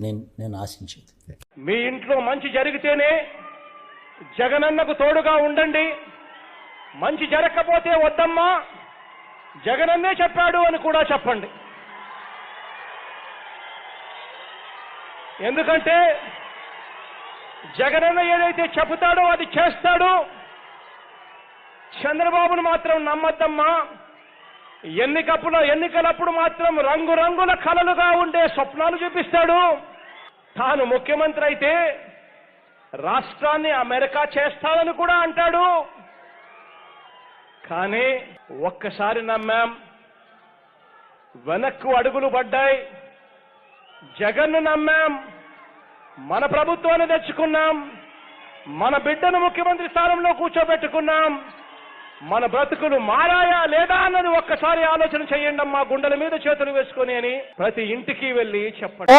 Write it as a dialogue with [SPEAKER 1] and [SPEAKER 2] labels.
[SPEAKER 1] నేను నేను ఆశించేది.
[SPEAKER 2] మీ ఇంట్లో మంచి జరిగితేనే జగనన్నకు తోడుగా ఉండండి. మంచి జరగకపోతే వద్దమ్మా. జగనన్నే చెప్పాడు అని కూడా చెప్పండి. ఎందుకంటే జగనన్న ఏదైతే చెబుతాడో అది చేస్తాడో. చంద్రబాబును మాత్రం నమ్మద్దమ్మా. ఎన్నికప్పుడు ఎన్నికలప్పుడు మాత్రం రంగురంగుల కలలుగా ఉండే స్వప్నాలు చూపిస్తాడు. తాను ముఖ్యమంత్రి అయితే రాష్ట్రాన్ని అమెరికా చేస్తానని కూడా అంటాడు. కానీ ఒక్కసారి నమ్మాం వెనక్కు అడుగులు పడ్డాయి. జగన్ను నమ్మాం మన ప్రభుత్వాన్ని తెచ్చుకున్నాం మన బిడ్డను ముఖ్యమంత్రి స్థానంలో కూర్చోబెట్టుకున్నాం. మన బ్రతుకులు మారాయా లేదా అన్నది ఒక్కసారి ఆలోచన చేయండి మా గుండెల మీద చేతులు వేసుకొని అని ప్రతి ఇంటికి వెళ్ళి చెప్పండి.